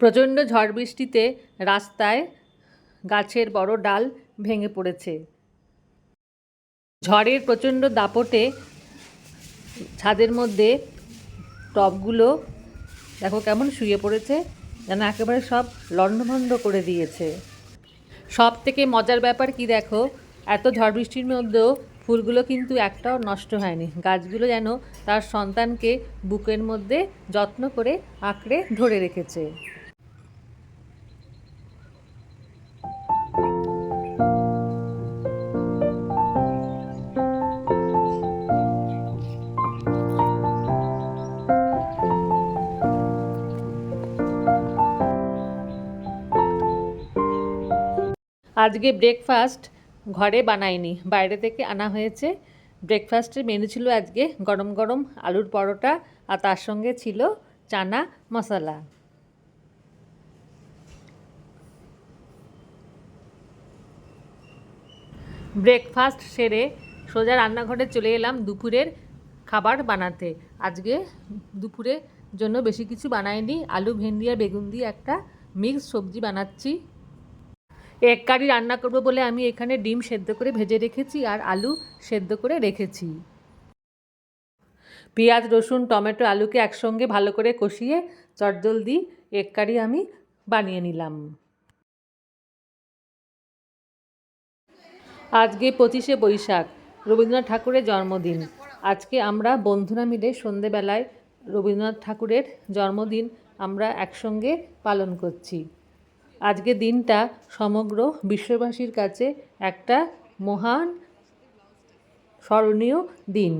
প্রচণ্ড ঝড় বৃষ্টিতে রাস্তায় গাছের বড় ডাল ভেঙে পড়েছে। ঝড়ের প্রচণ্ড দাপটে ছাদের মধ্যে টবগুলো দেখো কেমন শুয়ে পড়েছে, যেন একেবারে সব লণ্ডভণ্ড করে দিয়েছে। সব থেকে মজার ব্যাপার কি দেখো, এত ঝড় বৃষ্টির মধ্যেও ফুলগুলো কিন্তু একটাও নষ্ট হয়নি। গাছগুলো যেন তার সন্তানকে বুকের মধ্যে যত্ন করে আঁকড়ে ধরে রেখেছে। আজকে ব্রেকফাস্ট ঘরে বানাইনি। বাইরে থেকে আনা হয়েছে। ব্রেকফাস্টের মেনু ছিল আজকে গরম গরম আলুর পরোটা আর তার সঙ্গে ছিল চানা মশলা। ব্রেকফাস্ট সেরে সোজা রান্নাঘরে চলে এলাম দুপুরের খাবার বানাতে। আজকে দুপুরের জন্য বেশি কিছু বানাইনি। আলু, ভেন্ডি আর বেগুন দিয়ে একটা মিক্স সবজি বানাচ্ছি। এক কারি রান্না করব বলে আমি এখানে ডিম সেদ্ধ করে ভেজে রেখেছি আর আলু সেদ্ধ করে রেখেছি। পেঁয়াজ, রসুন, টমেটো, আলুকে একসঙ্গে ভালো করে কষিয়ে চটজলদি এক কারি আমি বানিয়ে নিলাম। আজকে পঁচিশে বৈশাখ, রবীন্দ্রনাথ ঠাকুরের জন্মদিন। আজকে আমরা বন্ধুরা মিলে সন্ধেবেলায় রবীন্দ্রনাথ ঠাকুরের জন্মদিন আমরা একসঙ্গে পালন করছি। আজকে দিনটা সমগ্র বিশ্ববাসীর কাছে একটা মহান স্মরণীয় দিন।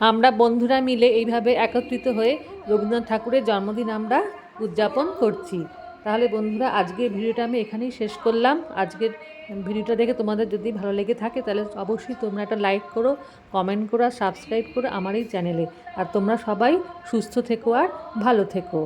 আমরা বন্ধুরা মিলে এইভাবে একত্রিত হয়ে রবীন্দ্রনাথ ঠাকুরের জন্মদিন আমরা উদযাপন করছি। তাহলে বন্ধুরা, আজকের ভিডিওটা আমি এখানেই শেষ করলাম। আজকের ভিডিওটা দেখে তোমাদের যদি ভালো লেগে থাকে, তাহলে অবশ্যই তোমরা একটা লাইক করো, কমেন্ট করো সাবস্ক্রাইব করো আমার এই চ্যানেলে। আর তোমরা সবাই সুস্থ থেকো আর ভালো থেকো।